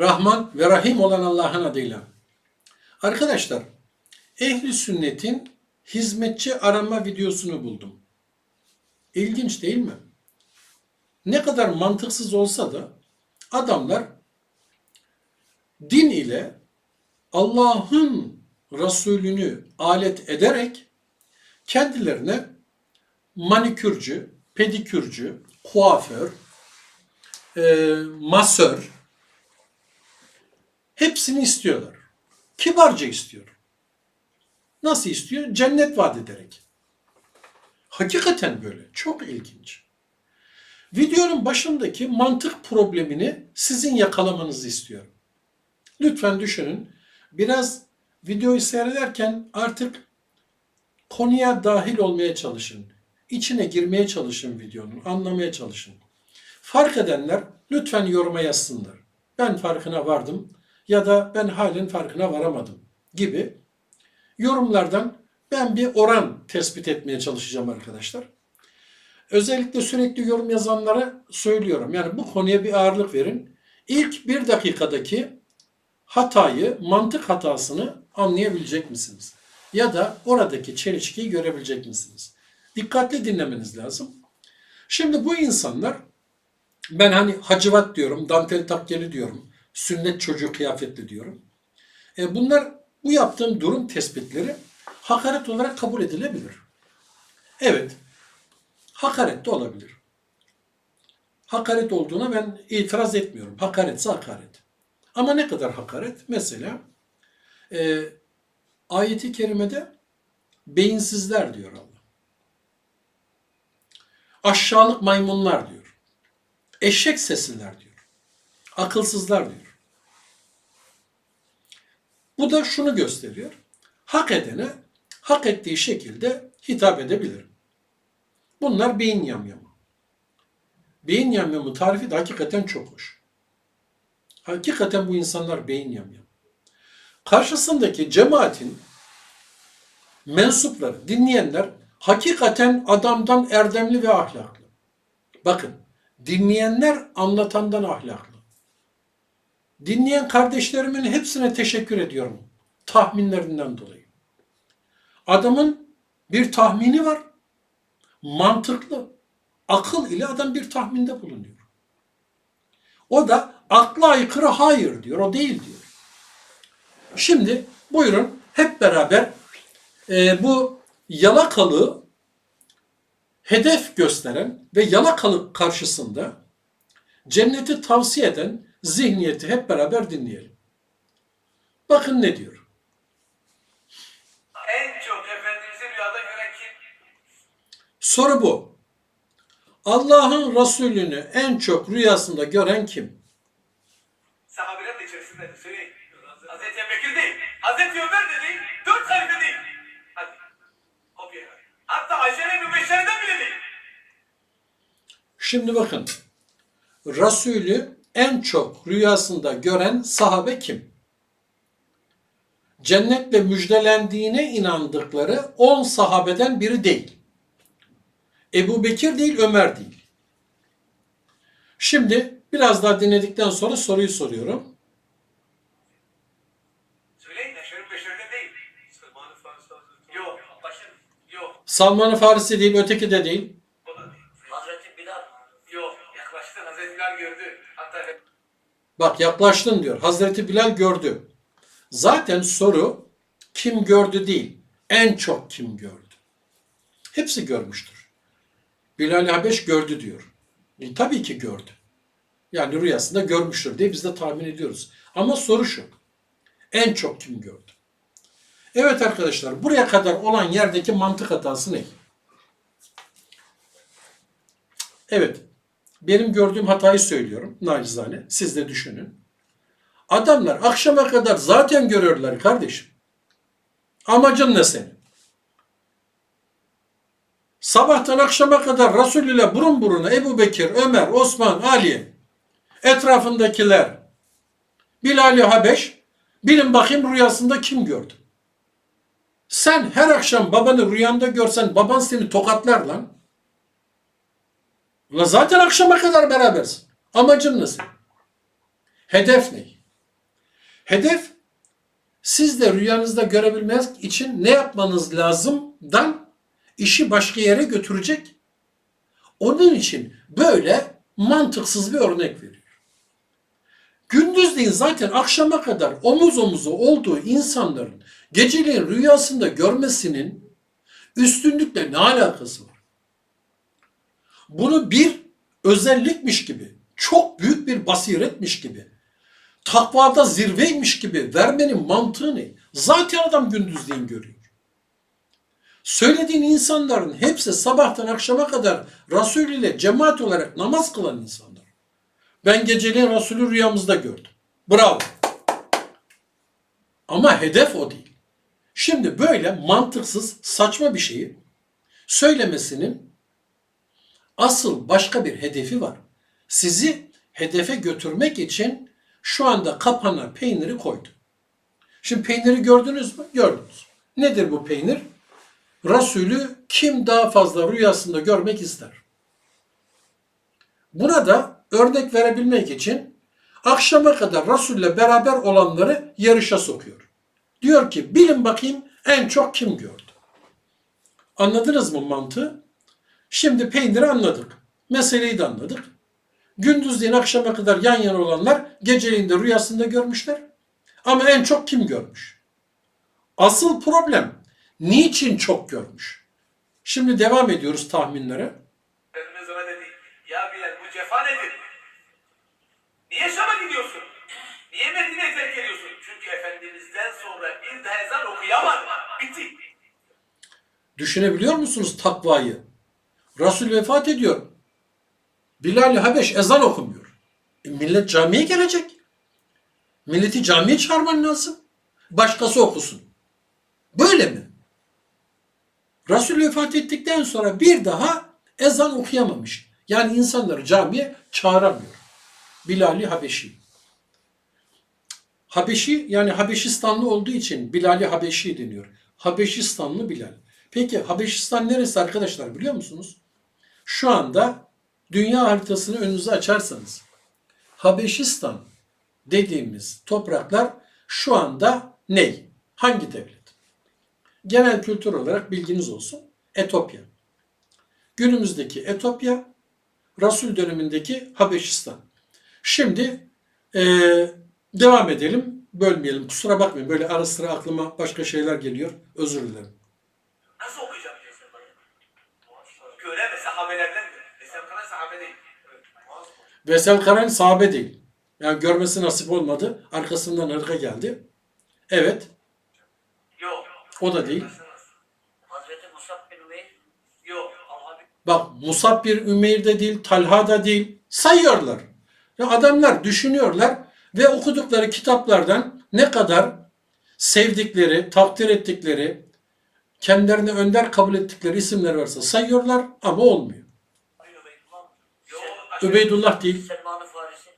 Rahman ve Rahim olan Allah'ın adıyla. Arkadaşlar, ehli sünnetin hizmetçi arama videosunu buldum. İlginç değil mi? Ne kadar mantıksız olsa da adamlar din ile Allah'ın Resulünü alet ederek kendilerine manikürcü, pedikürcü, kuaför, e, masör hepsini istiyorlar. Kibarca istiyor. Nasıl istiyor? Cennet vaat ederek. Hakikaten böyle. Çok ilginç. Videonun başındaki mantık problemini sizin yakalamanızı istiyorum. Lütfen düşünün. Biraz videoyu seyrederken artık konuya dahil olmaya çalışın. İçine girmeye çalışın videonun, anlamaya çalışın. Fark edenler lütfen yoruma yazsınlar. Ben farkına vardım ya da ben halen farkına varamadım gibi yorumlardan ben bir oran tespit etmeye çalışacağım arkadaşlar. Özellikle sürekli yorum yazanlara söylüyorum. Yani bu konuya bir ağırlık verin. İlk bir dakikadaki hatayı, mantık hatasını anlayabilecek misiniz? Ya da oradaki çelişkiyi görebilecek misiniz? Dikkatli dinlemeniz lazım. Şimdi bu insanlar ben hani hacivat diyorum, dantel takkeli diyorum, sünnet çocuğu kıyafetli diyorum. E bunlar bu yaptığım durum tespitleri hakaret olarak kabul edilebilir. Evet, hakaret de olabilir. Hakaret olduğuna ben itiraz etmiyorum. Hakaretse hakaret. Ama ne kadar hakaret? Mesela e, ayeti kerimede beyinsizler diyor Allah. Aşağılık maymunlar diyor. Eşek sesliler diyor. Akılsızlar diyor. Bu da şunu gösteriyor. Hak edene hak ettiği şekilde hitap edebilirim. Bunlar beyin yamyamı. Beyin yamyamı tarifi de hakikaten çok hoş. Hakikaten bu insanlar beyin yamyamı. Karşısındaki cemaatin mensupları, dinleyenler hakikaten adamdan erdemli ve ahlaklı. Bakın, dinleyenler anlatandan ahlaklı. Dinleyen kardeşlerimin hepsine teşekkür ediyorum tahminlerinden dolayı. Adamın bir tahmini var. Mantıklı. Akıl ile adam bir tahminde bulunuyor. O da akla aykırı hayır diyor. O değil diyor. Şimdi buyurun hep beraber e, bu yalakalığı hedef gösteren ve yalakalık karşısında cenneti tavsiye eden zihniyeti hep beraber dinleyelim. Bakın ne diyor. En çok Efendimiz'i rüyada gören kim? Soru bu. Allah'ın Resulünü en çok rüyasında gören kim? Sahabelerin de içerisindedir. Söyleyin. Hazreti Ebubekir değil. Hazreti Ömer de değil. Dört halife değil. Hadi. Kopya. Hatta Ayşe'nin mübeşşerden bile değil. Şimdi bakın. Resulü en çok rüyasında gören sahabe kim? Cennetle müjdelendiğine inandıkları 10 sahabeden biri değil. Ebu Bekir değil, Ömer değil. Şimdi biraz daha dinledikten sonra soruyu soruyorum. Salman-ı Farisi değil, öteki de değil. Bak yaklaştın diyor. Hazreti Bilal gördü. Zaten soru kim gördü değil. En çok kim gördü. Hepsi görmüştür. Bilal Habeş gördü diyor. E, tabii ki gördü. Yani rüyasında görmüştür diye biz de tahmin ediyoruz. Ama soru şu. En çok kim gördü? Evet arkadaşlar buraya kadar olan yerdeki mantık hatası ne? Evet. Benim gördüğüm hatayı söylüyorum nacizane. Siz de düşünün. Adamlar akşama kadar zaten görüyorlar kardeşim. Amacın ne senin? Sabahtan akşama kadar Resul ile burun buruna Ebu Bekir, Ömer, Osman, Ali, etrafındakiler, Bilal-i Habeş, bilin bakayım rüyasında kim gördü? Sen her akşam babanı rüyanda görsen baban seni tokatlar lan. Ulan zaten akşama kadar berabersin. Amacın senin? Hedef ne? Hedef siz de rüyanızda görebilmek için ne yapmanız lazımdan işi başka yere götürecek. Onun için böyle mantıksız bir örnek veriyor. Gündüzleyin zaten akşama kadar omuz omuza olduğu insanların geceleyin rüyasında görmesinin üstünlükle ne alakası var? Bunu bir özellikmiş gibi, çok büyük bir basiretmiş gibi, takvada zirveymiş gibi vermenin mantığı ne? Zaten adam gündüzleyin görüyor. Söylediğin insanların hepsi sabahtan akşama kadar Resul ile cemaat olarak namaz kılan insanlar. Ben geceleyin Resulü rüyamızda gördüm. Bravo. Ama hedef o değil. Şimdi böyle mantıksız, saçma bir şeyi söylemesinin asıl başka bir hedefi var. Sizi hedefe götürmek için şu anda kapana peyniri koydu. Şimdi peyniri gördünüz mü? Gördünüz. Nedir bu peynir? Resulü kim daha fazla rüyasında görmek ister? Buna da örnek verebilmek için akşama kadar Resul'le beraber olanları yarışa sokuyor. Diyor ki bilin bakayım en çok kim gördü? Anladınız mı mantığı? Şimdi peyniri anladık. Meseleyi de anladık. Gündüzleyin akşama kadar yan yana olanlar geceleyin de rüyasında görmüşler. Ama en çok kim görmüş? Asıl problem niçin çok görmüş? Şimdi devam ediyoruz tahminlere. Ona dedi. Ya Bilal bu cefa nedir? Niye Şam'a gidiyorsun? Niye Medine'ye terk ediyorsun? Çünkü Efendimiz'den sonra bir daha ezan okuyamaz. Bitti. Düşünebiliyor musunuz takvayı? Resul vefat ediyor. Bilal-i Habeş ezan okumuyor. E, millet camiye gelecek. Milleti camiye çağırman lazım. Başkası okusun. Böyle mi? Resul vefat ettikten sonra bir daha ezan okuyamamış. Yani insanları camiye çağıramıyor. Bilal-i Habeşi. Habeşi yani Habeşistanlı olduğu için Bilal-i Habeşi deniyor. Habeşistanlı Bilal. Peki Habeşistan neresi arkadaşlar biliyor musunuz? Şu anda dünya haritasını önünüze açarsanız Habeşistan dediğimiz topraklar şu anda ne? Hangi devlet? Genel kültür olarak bilginiz olsun. Etopya. Günümüzdeki Etopya, Rasul dönemindeki Habeşistan. Şimdi eee, devam edelim. Bölmeyelim. Kusura bakmayın. Böyle ara sıra aklıma başka şeyler geliyor. Özür dilerim. Nasıl okuyacağım diyorsun bana? Göre ve sahabelerden mi? Esem kana sahabe değil. Vesel Karen sahabe değil. Yani görmesi nasip olmadı. Arkasından ırka geldi. Evet. Yok. O da değil. Hazreti Musab bin Umeyr? Yok. Bak Musab bir Ümeyr de değil, Talha da değil. Sayıyorlar. Ya adamlar düşünüyorlar ve okudukları kitaplardan ne kadar sevdikleri, takdir ettikleri, kendilerine önder kabul ettikleri isimler varsa sayıyorlar ama olmuyor. Übeydullah değil, Selman-ı Farisi.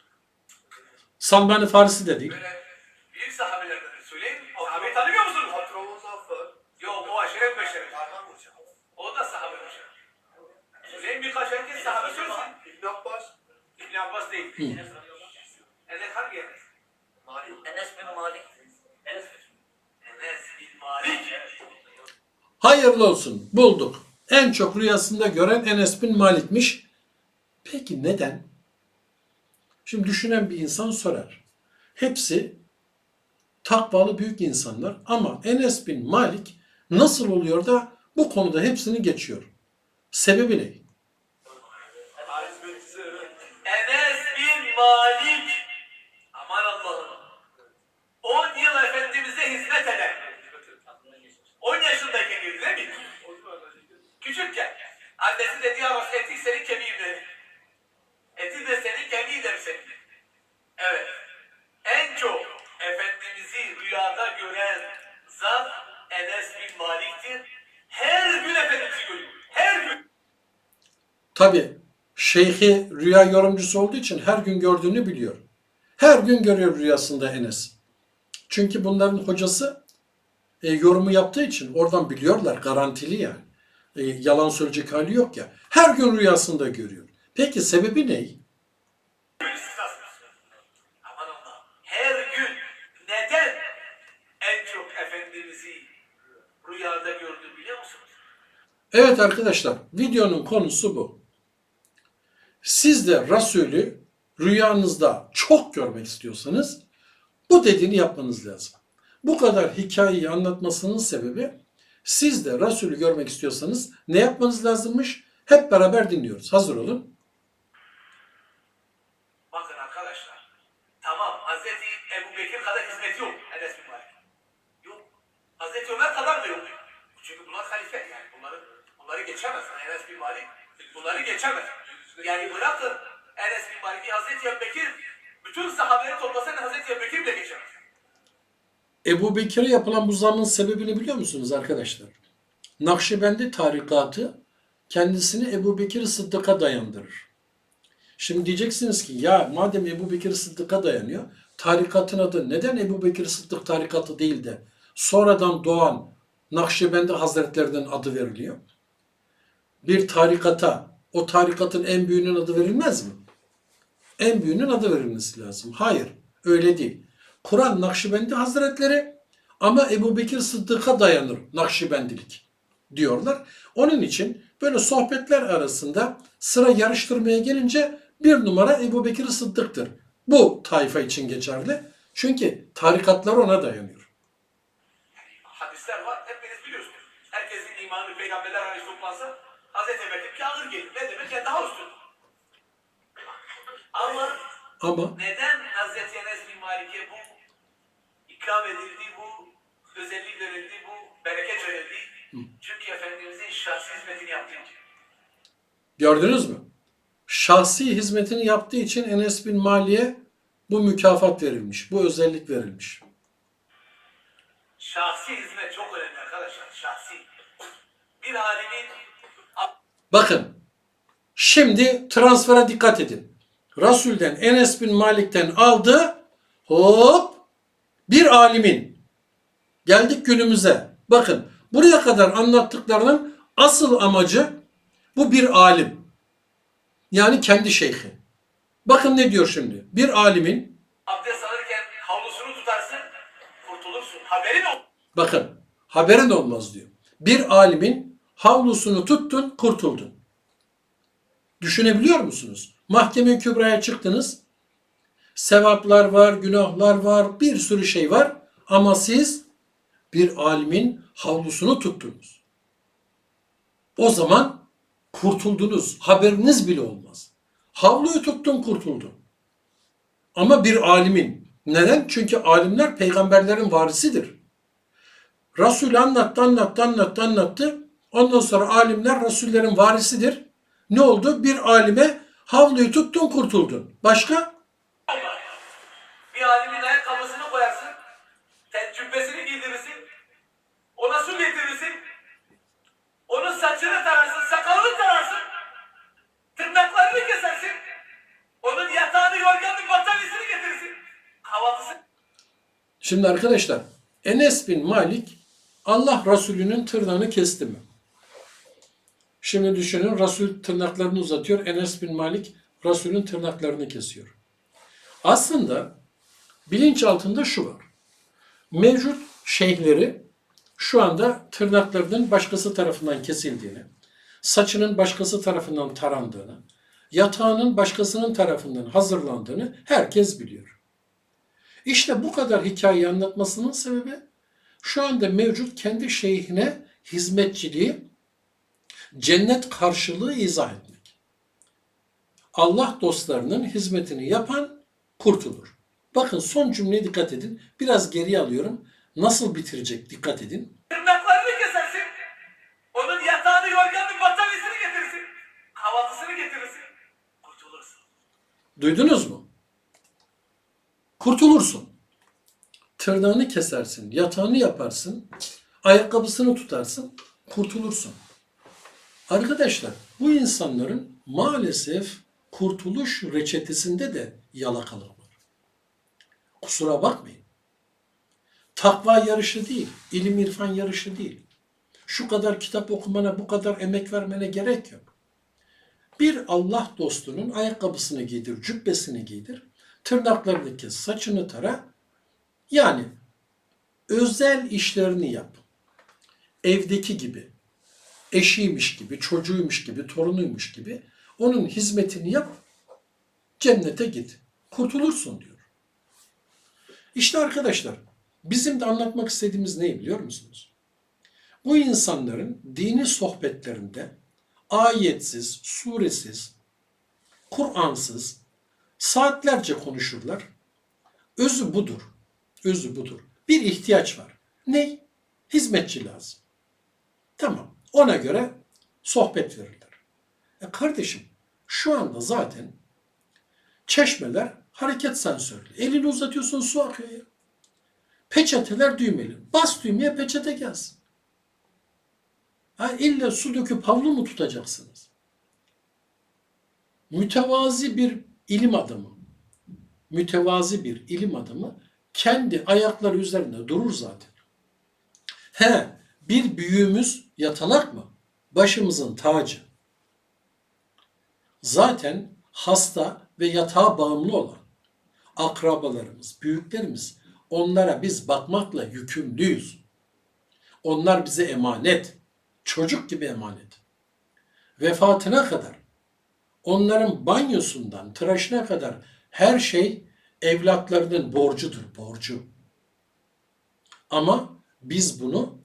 Salman-ı Farisi de değil. Böyle büyük sahabelerden söyleyeyim. Sahabeyi tanımıyor musunuz? Patronun zaffı. Yok o aşiret beşeri. O da sahabe beşeri. Söyleyin birkaç herkes sahabe söylesin. İbn Abbas. İbn Abbas değil. Enes hangi Enes? Enes bin Malik. Enes. Enes bin Malik. Hayırlı olsun. Bulduk. En çok rüyasında gören Enes bin Malik'miş. Peki neden? Şimdi düşünen bir insan sorar. Hepsi takvalı büyük insanlar ama Enes bin Malik nasıl oluyor da bu konuda hepsini geçiyor? Sebebi ne? Enes bin Malik. Aman Allah'ım. 10 yıl Efendimiz'e hizmet eden. 10 yaşındayken girdi değil mi? Küçükken. Annesi dedi ya Resul etik senin kemiğin dedi. Eti de senin kemiği de senin. Evet. En çok Efendimiz'i rüyada gören zat Enes bin Malik'tir. Her gün Efendimiz'i görüyor. Her gün. Tabi şeyhi rüya yorumcusu olduğu için her gün gördüğünü biliyor. Her gün görüyor rüyasında Enes. Çünkü bunların hocası e, yorumu yaptığı için oradan biliyorlar garantili yani. E, yalan söyleyecek hali yok ya. Her gün rüyasında görüyor. Peki sebebi ne? istisnasız. Aman Allah. Her gün neden en çok Efendimiz'i rüyada gördü biliyor musunuz? Evet arkadaşlar, videonun konusu bu. Siz de Resulü rüyanızda çok görmek istiyorsanız bu dediğini yapmanız lazım. Bu kadar hikayeyi anlatmasının sebebi siz de Resulü görmek istiyorsanız ne yapmanız lazımmış? Hep beraber dinliyoruz. Hazır olun. Geçemez. Enes bin Malik bunları geçemez. Yani bırakın Enes bin Malik'i Hazreti Ebu bütün sahabeleri toplasan Hazreti Ebu Bekir bile geçemez. Ebu Bekir'e yapılan bu zamın sebebini biliyor musunuz arkadaşlar? Nakşibendi tarikatı kendisini Ebu Bekir Sıddık'a dayandırır. Şimdi diyeceksiniz ki ya madem Ebu Bekir Sıddık'a dayanıyor, tarikatın adı neden Ebu Bekir Sıddık tarikatı değil de sonradan doğan Nakşibendi Hazretlerinin adı veriliyor? Bir tarikata, o tarikatın en büyüğünün adı verilmez mi? En büyüğünün adı verilmesi lazım. Hayır, öyle değil. Kur'an Nakşibendi Hazretleri ama Ebu Bekir Sıddık'a dayanır Nakşibendilik diyorlar. Onun için böyle sohbetler arasında sıra yarıştırmaya gelince bir numara Ebu Bekir Sıddık'tır. Bu tayfa için geçerli. Çünkü tarikatlar ona dayanıyor. Hadisler var. Hepiniz biliyorsunuz. Herkesin imanı peygamberler hariç toplansa Hazreti Bekir kâhır gelir. Ne demek? Yani daha üstün. Ama Ama neden Hazreti Enes bin Malik'e bu ikram edildi, bu özellik verildi, bu bereket verildi? Çünkü Efendimizin şahsi hizmetini yaptığı için. gördünüz mü? Şahsi hizmetini yaptığı için Enes bin Mali'ye bu mükafat verilmiş, bu özellik verilmiş. Şahsi hizmet çok önemli arkadaşlar. Şahsi. Bir alimin Bakın, şimdi transfere dikkat edin. Rasul'den Enes bin Malik'ten aldı, hop, bir alimin. Geldik günümüze. Bakın, buraya kadar anlattıklarının asıl amacı bu bir alim. Yani kendi şeyhi. Bakın ne diyor şimdi. Bir alimin, abdest alırken havlusunu tutarsın, kurtulursun. Haberin ol. bakın haberin olmaz diyor. Bir alimin havlusunu tuttun, kurtuldun. Düşünebiliyor musunuz? Mahkeme kübraya çıktınız. Sevaplar var, günahlar var, bir sürü şey var. Ama siz bir alimin havlusunu tuttunuz. O zaman kurtuldunuz. Haberiniz bile olmaz. Havluyu tuttun kurtuldun. Ama bir alimin. Neden? Çünkü alimler peygamberlerin varisidir. Resul anlattı, anlattı, anlattı, anlattı. Ondan sonra alimler Resullerin varisidir. Ne oldu? Bir alime havluyu tuttun kurtuldun. Başka? Bir alimin ayakkabısını koyarsın, cübbesini giydirirsin, ona su getirirsin, onun saçını tararsın, sakalını tararsın, tırnaklarını kesersin, onun yatağını, yorganını, battaniyesini getirirsin, kahvaltısını Şimdi arkadaşlar Enes bin Malik Allah Resulü'nün tırnağını kesti mi? Şimdi düşünün Resul tırnaklarını uzatıyor. Enes bin Malik Resul'ün tırnaklarını kesiyor. Aslında bilinç altında şu var. Mevcut şeyhleri şu anda tırnaklarının başkası tarafından kesildiğini, saçının başkası tarafından tarandığını, yatağının başkasının tarafından hazırlandığını herkes biliyor. İşte bu kadar hikayeyi anlatmasının sebebi şu anda mevcut kendi şeyhine hizmetçiliği cennet karşılığı izah etmek. Allah dostlarının hizmetini yapan kurtulur. Bakın son cümleye dikkat edin. Biraz geriye alıyorum. Nasıl bitirecek dikkat edin. tırnaklarını kesersin, onun yatağını, yorganını, battaniyesini getirirsin, kahvaltısını getirirsin, kurtulursun. Duydunuz mu? Kurtulursun. Tırnağını kesersin, yatağını yaparsın, ayakkabısını tutarsın, kurtulursun. Arkadaşlar bu insanların maalesef kurtuluş reçetesinde de yalakalık var. Kusura bakmayın. Takva yarışı değil, ilim irfan yarışı değil. Şu kadar kitap okumana, bu kadar emek vermene gerek yok. Bir Allah dostunun ayakkabısını giydir, cübbesini giydir, tırnaklarını kes, saçını tara, Yani özel işlerini yap. Evdeki gibi, eşiymiş gibi, çocuğuymuş gibi, torunuymuş gibi onun hizmetini yap, cennete git. Kurtulursun diyor. İşte arkadaşlar bizim de anlatmak istediğimiz ne biliyor musunuz? Bu insanların dini sohbetlerinde ayetsiz, suresiz, Kur'ansız saatlerce konuşurlar. Özü budur. Özü budur. Bir ihtiyaç var. Ne? Hizmetçi lazım. Tamam. Ona göre sohbet verirler. E kardeşim şu anda zaten çeşmeler hareket sensörlü. Elini uzatıyorsun su akıyor ya. Peçeteler düğmeli. Bas düğmeye peçete gelsin. Ha, illa su döküp havlu mu tutacaksınız? Mütevazi bir ilim adamı, mütevazi bir ilim adamı kendi ayakları üzerinde durur zaten. He, bir büyüğümüz yatalak mı? Başımızın tacı. Zaten hasta ve yatağa bağımlı olan akrabalarımız, büyüklerimiz onlara biz bakmakla yükümlüyüz. Onlar bize emanet. Çocuk gibi emanet. Vefatına kadar onların banyosundan tıraşına kadar her şey evlatlarının borcudur, borcu. Ama biz bunu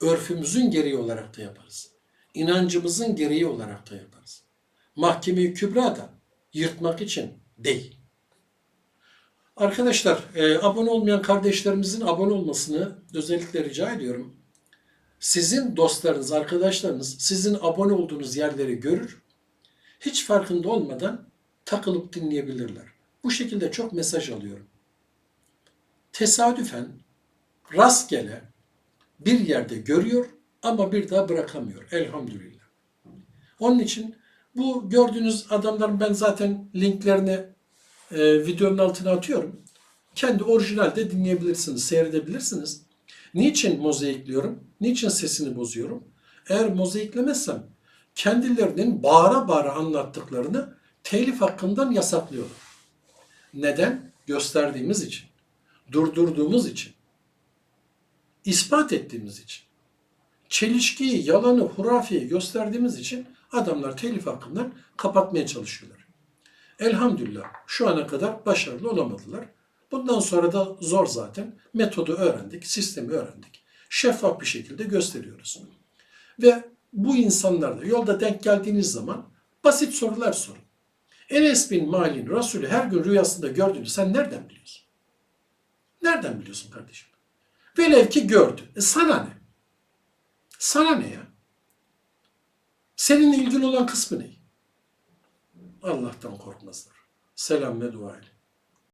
örfümüzün gereği olarak da yaparız. İnancımızın gereği olarak da yaparız. Mahkeme-i Kübra da yırtmak için değil. Arkadaşlar, e, abone olmayan kardeşlerimizin abone olmasını özellikle rica ediyorum. Sizin dostlarınız, arkadaşlarınız sizin abone olduğunuz yerleri görür. Hiç farkında olmadan takılıp dinleyebilirler. Bu şekilde çok mesaj alıyorum. Tesadüfen, rastgele bir yerde görüyor ama bir daha bırakamıyor. Elhamdülillah. Onun için bu gördüğünüz adamların ben zaten linklerini e, videonun altına atıyorum. Kendi orijinalde dinleyebilirsiniz, seyredebilirsiniz. Niçin mozaikliyorum? Niçin sesini bozuyorum? Eğer mozaiklemezsem kendilerinin bağıra bağıra anlattıklarını telif hakkından yasaklıyorlar. Neden? Gösterdiğimiz için. Durdurduğumuz için. İspat ettiğimiz için. Çelişkiyi, yalanı, hurafiyi gösterdiğimiz için adamlar telif hakkından kapatmaya çalışıyorlar. Elhamdülillah şu ana kadar başarılı olamadılar. Bundan sonra da zor zaten. Metodu öğrendik, sistemi öğrendik. Şeffaf bir şekilde gösteriyoruz. Ve bu insanlarla yolda denk geldiğiniz zaman basit sorular sorun. Enes bin Malik'in Resulü her gün rüyasında gördüğünü sen nereden biliyorsun? Nereden biliyorsun kardeşim? Velev ki gördü. E sana ne? Sana ne ya? Seninle ilgili olan kısmı ne? Allah'tan korkmazlar. Selam ve dua ile.